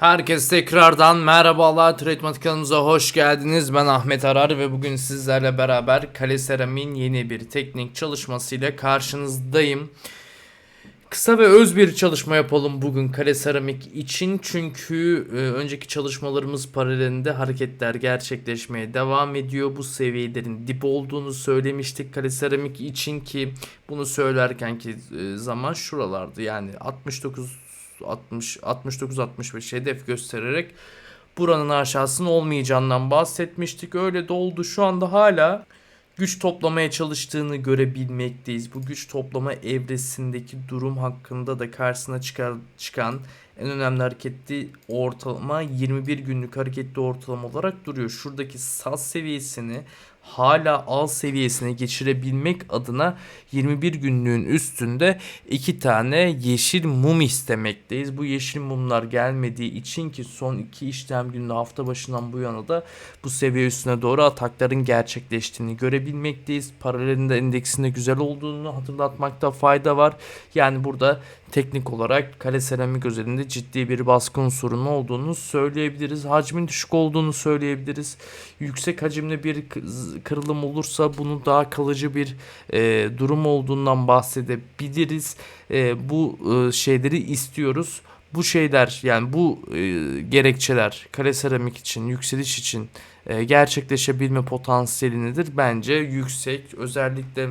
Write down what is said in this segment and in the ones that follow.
Herkese tekrardan merhabalar. Tretmat kanalımıza hoş geldiniz. Ben Ahmet Arar ve bugün sizlerle beraber Kale Seramik'in yeni bir teknik çalışmasıyla karşınızdayım. Kısa ve öz bir çalışma yapalım bugün Kale Seramik için. Çünkü e, önceki çalışmalarımız paralelinde hareketler gerçekleşmeye devam ediyor. Bu seviyelerin dip olduğunu söylemiştik Kale Seramik için ki bunu söylerken ki e, zaman şuralardı. Yani 69 60 69 65 hedef göstererek buranın aşağısının olmayacağından bahsetmiştik. Öyle de oldu. Şu anda hala güç toplamaya çalıştığını görebilmekteyiz. Bu güç toplama evresindeki durum hakkında da karşısına çıkar, çıkan en önemli hareketli ortalama 21 günlük hareketli ortalama olarak duruyor. Şuradaki saz seviyesini hala al seviyesine geçirebilmek adına 21 günlüğün üstünde iki tane yeşil mum istemekteyiz. Bu yeşil mumlar gelmediği için ki son iki işlem gününde hafta başından bu yana da bu seviye üstüne doğru atakların gerçekleştiğini görebilmekteyiz. Paralelinde endeksinde güzel olduğunu hatırlatmakta fayda var. Yani burada teknik olarak kale seramik özelinde ciddi bir baskı unsurunun olduğunu söyleyebiliriz. Hacmin düşük olduğunu söyleyebiliriz. Yüksek hacimli bir kırılım olursa bunu daha kalıcı bir e, durum olduğundan bahsedebiliriz. E, bu e, şeyleri istiyoruz. Bu şeyler yani bu e, gerekçeler kale seramik için, yükseliş için e, gerçekleşebilme potansiyeli nedir? Bence yüksek. Özellikle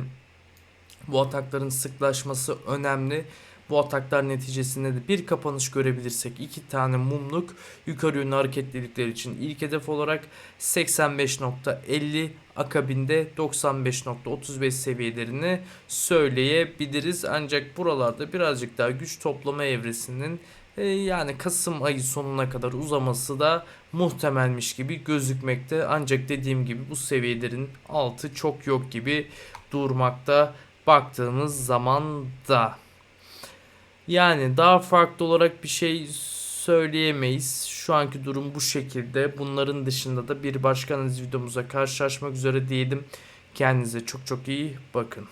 bu atakların sıklaşması önemli. Bu ataklar neticesinde de bir kapanış görebilirsek iki tane mumluk yukarı yönlü hareketlilikler için ilk hedef olarak 85.50 akabinde 95.35 seviyelerini söyleyebiliriz. Ancak buralarda birazcık daha güç toplama evresinin e, yani Kasım ayı sonuna kadar uzaması da muhtemelmiş gibi gözükmekte. Ancak dediğim gibi bu seviyelerin altı çok yok gibi durmakta baktığımız zaman da. Yani daha farklı olarak bir şey söyleyemeyiz. Şu anki durum bu şekilde. Bunların dışında da bir başka analiz videomuza karşılaşmak üzere diyelim. Kendinize çok çok iyi bakın.